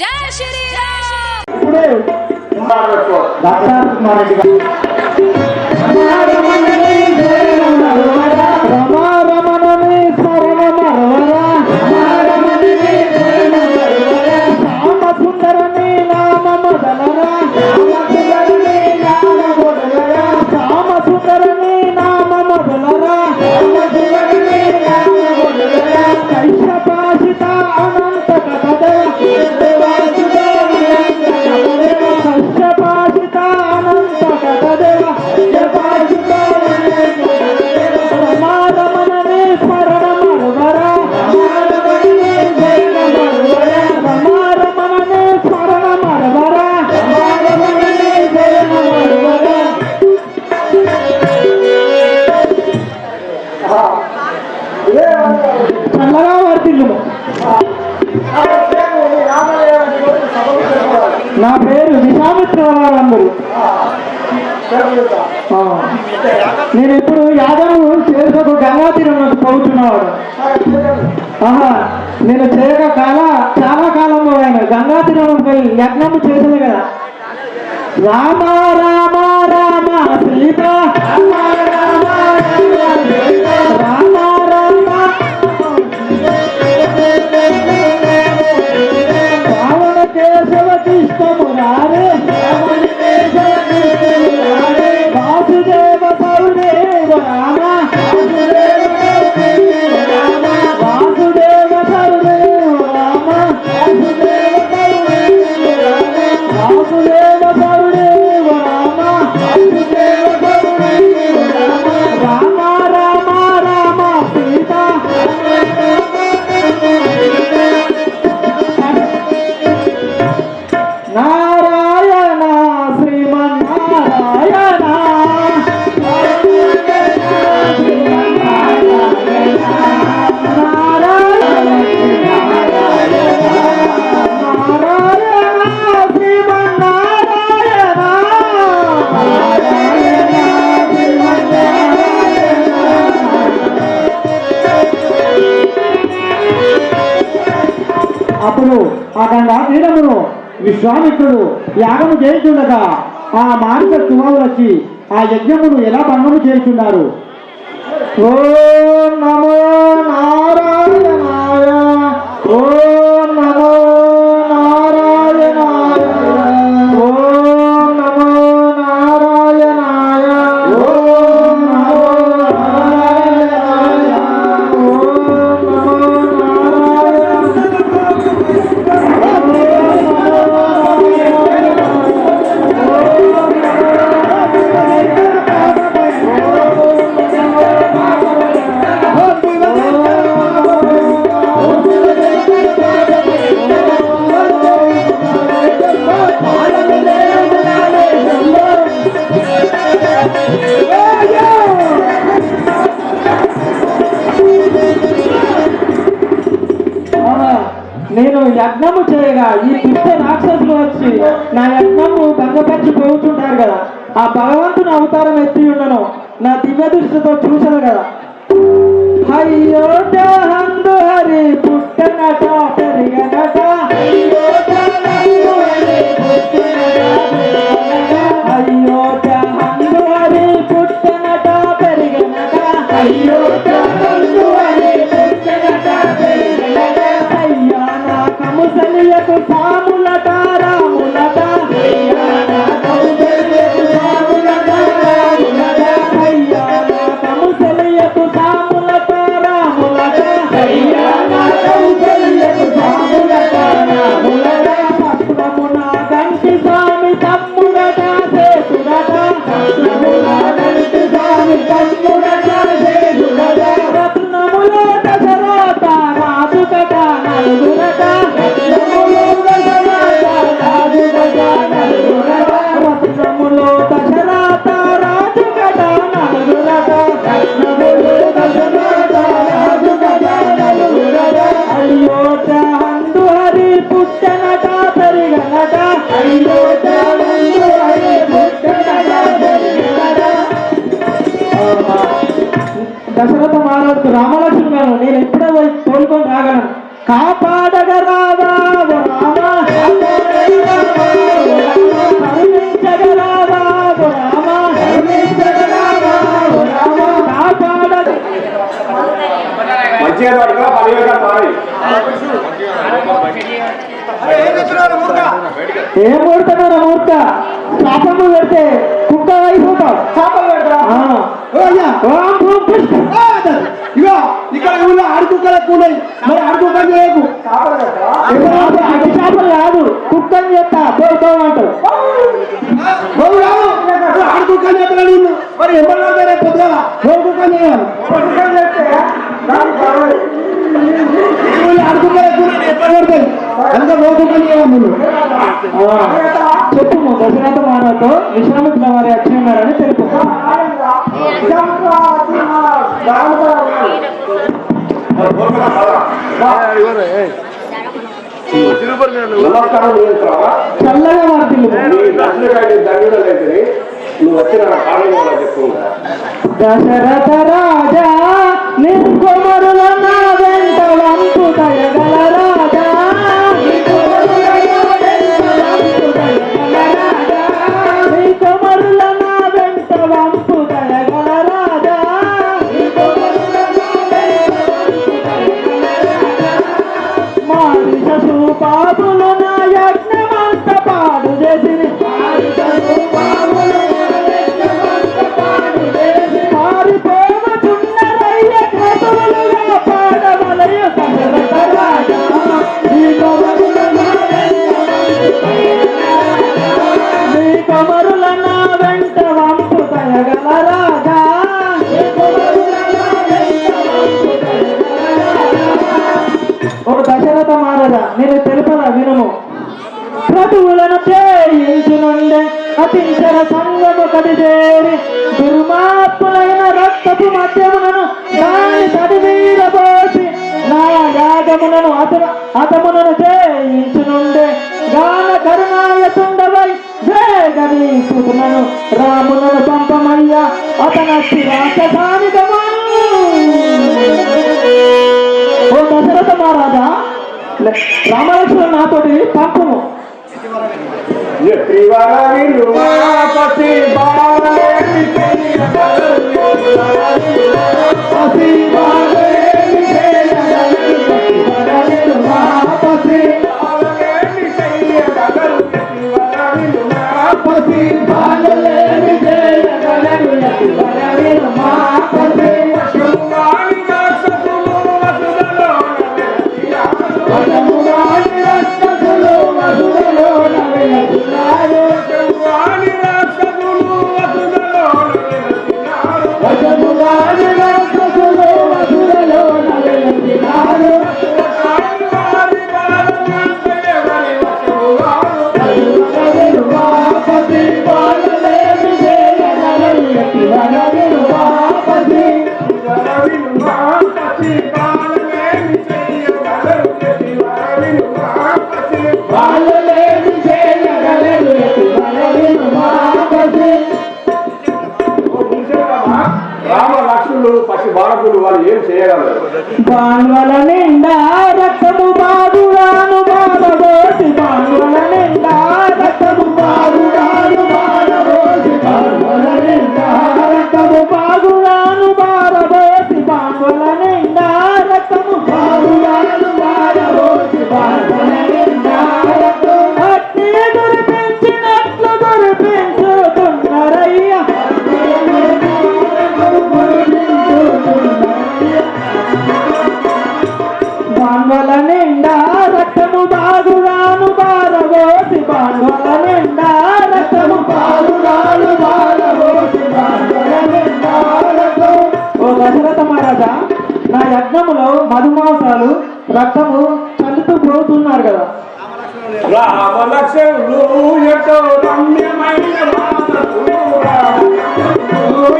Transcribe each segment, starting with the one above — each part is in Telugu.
जय श्री राम రాజాను చేసుకు గంగా తీరం పోతున్నాడు ఆహా నేను చేయక కాల చాలా కాలంలో ఆయన గంగా తీరం పోయి యజ్ఞము చేసింది కదా. రామ రామ రామ సీత. కేశవ ఇష్టము రారే ఆ గంగా తీరమును విశ్వామిత్రుడు యాగము చేయుచుండగా ఆ మానస సింహములు వచ్చి ఆ యజ్ఞమును ఎలా భంగము చేస్తున్నారు ఓ నమో నా దివ్య దృష్టితో చూశాను కదా. అయ్యో హరి పుట్టనట పెరిగనట. అయ్యో హరి పుట్టనట పెరిగనట. అయ్యో దశరథ మహారాజు రామలక్ష్మి గారు నేను ఎప్పుడో పోయి తోలుకొని రాగలను కాపాడగ రావా మంచిగా ఏం కొడుతున్నారు మూర్త శాపము పెడితే కుక్క అయిపోతాం శాపం ఇగో ఇక్కడ ఊళ్ళో ఎక్కువ ఉన్నాయి మరి ఆడుకోకని చేయకు అవి చేపలు కాదు పోతామంటారు బాబు రావు ఆడుకోకని చెప్పాలి నిన్ను మరి ఎవరు పొద్దుగా పోకుక్కని చేయాలి చేస్తే ఎక్కువ ఉన్నాయి ఎక్కడ పడతాయి అంతా పోకుక్కని చేయాలి చెప్పు దశరథ మానవతో విశ్వామిత్ర వారి ఉన్నారని తెలుపు నమస్కారం చల్లగా దండలైతే నువ్వు వచ్చిన దశరథ రాజా నిర్కుమరుల నేను తెలుపదా వినుము. క్రతువులను చేయించునుండే అతించర సంగము కడిదేరి దుర్మాత్ములైన రక్తపు మధ్యమునను దాని తడివీరబోసి నా యాగమునను అతను అతమునను చేయించు నుండి గాన కరుణాయతుండవై వేగనీసుకునను రామునను పంపమయ్యా. అతనస్తి రాక్షసానికమా రామలక్ష్మణ నాతోటి పాపము. పసి బాలేమి చేయగలరు పసి మా పసి రామ లక్ష్మణులు పసి బాలకులు వాళ్ళు ఏం చేయగలరు? బాణ్వల నిండా రక్తము బాగుగాను బాధబోసి బాణ్వల నిండా రక్తము బాగుగాను. మధుమాసాలు రక్తము చల్లుతూ పోతున్నారు కదా. రామలక్ష్మణులు ఎంతో రమ్యమైన మానవులు రామ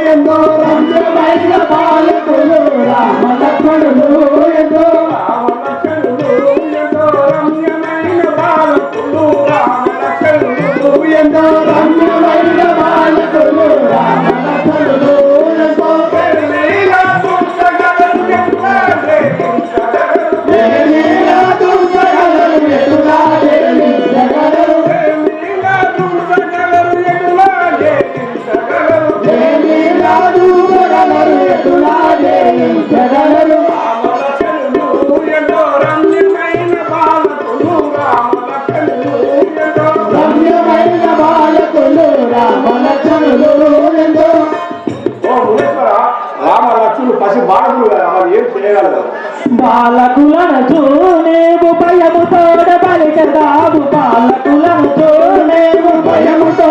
ఎంతో రమ్యమైన బాలకులు. రామ లక్ష్మణులు రామలక్ష్మణులు ఎంతో రమ్యమైన చేత బాలకులను చూడలేము భయముతో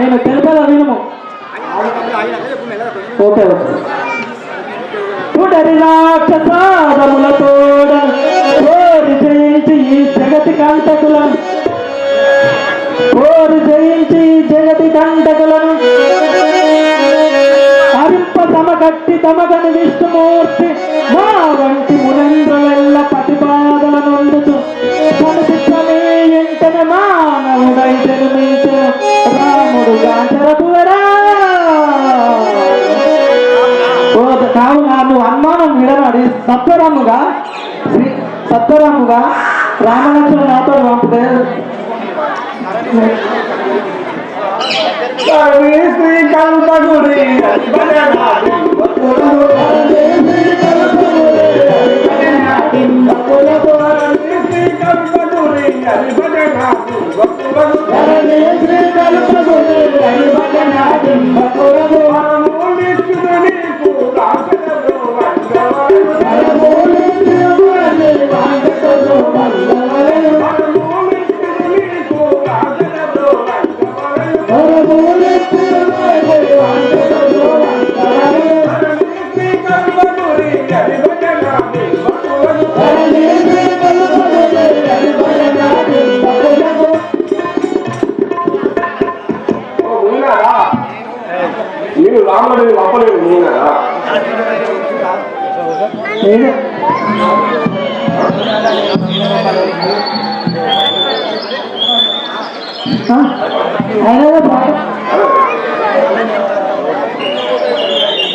నేను తెలుపదా వినము ఓకే ఓకే. పుడరి రాక్షసాదముల తోడ పోరు జయించి ఈ జగతి కంటకులను పోరు జయించి తమ కట్టి తమగని మా వంటి మునంద్రులెల్ల సత్వరాముగా సత్వరాముగా రామలక్ష్మణ నాతో పంపితే శ్రీకాంతగుడి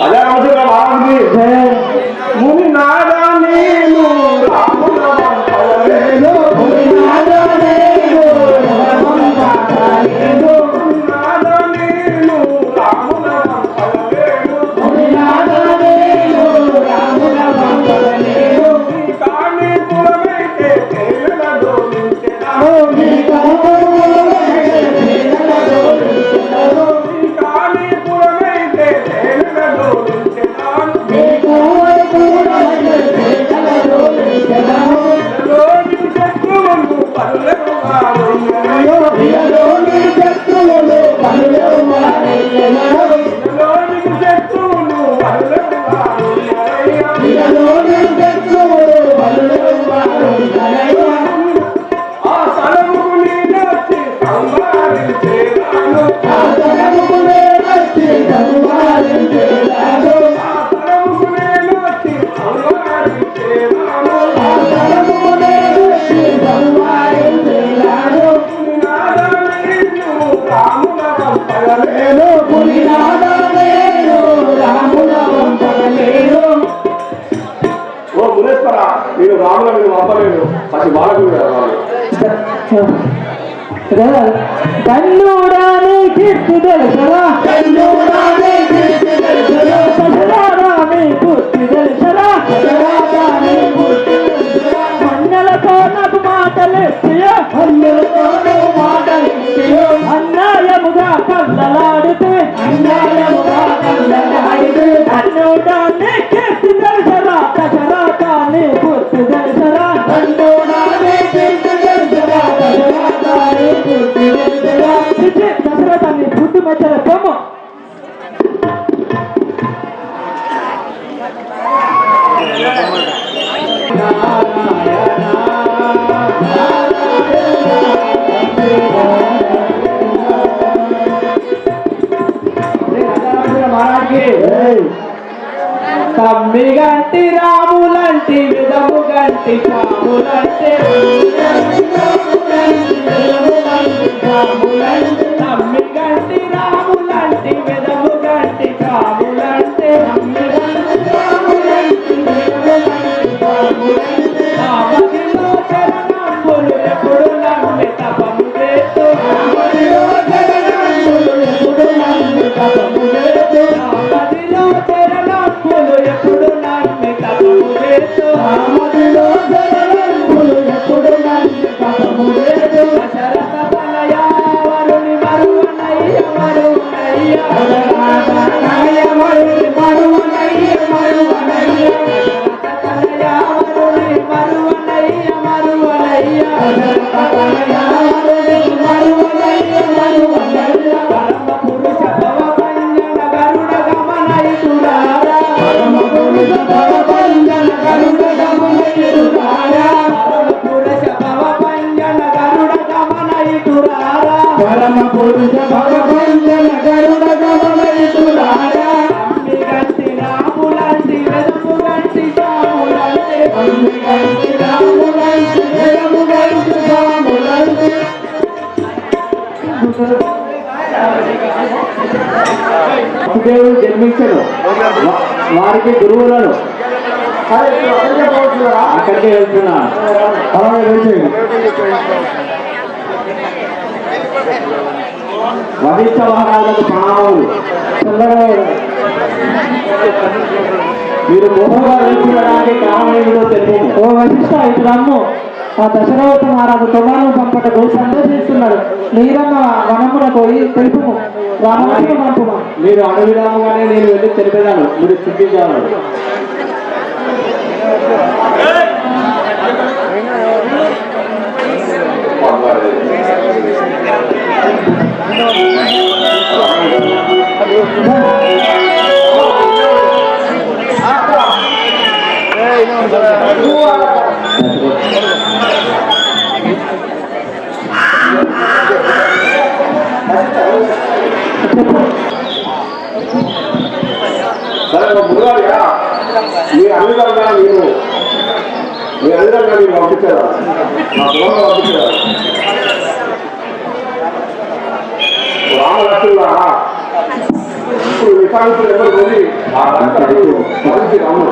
अगर मुझे Tan దశరథ దేవుడు జన్మించను వారికి గురువులను. అక్కడికే వెళ్తున్నా. అలాగే వరిష్ట వాహనాలకు ప్రణామాలు. చల్లగా మీరు వెళ్తున్నారా వెళ్తుండడానికి కారణం ఏమిటో తెలియదు. ఓ వరిష్ట ఇప్పుడు రమ్ము. ఆ దశరథ మహారాజు తుమాను పంపటకు సందర్శిస్తున్నాడు నీరన్న వనమునకు పోయి తెలుపుము రామలక్ష్మణ పంపుము మీరు అడవిరాముగానే నేను వెళ్ళి తెలిపేదాను మీరు సిద్ధించాలి సరే ఒక ముందుగా మీరు అడుగుదలుగా మీరు మీ అడుగుదలుగా మీరు పంపించారా మా పొలంలో పంపించారా రామలక్ష్మణ ఇప్పుడు విశాఖపట్నం ఎవరు పోయి ఆ రాష్ట్రాలు మంచి రాము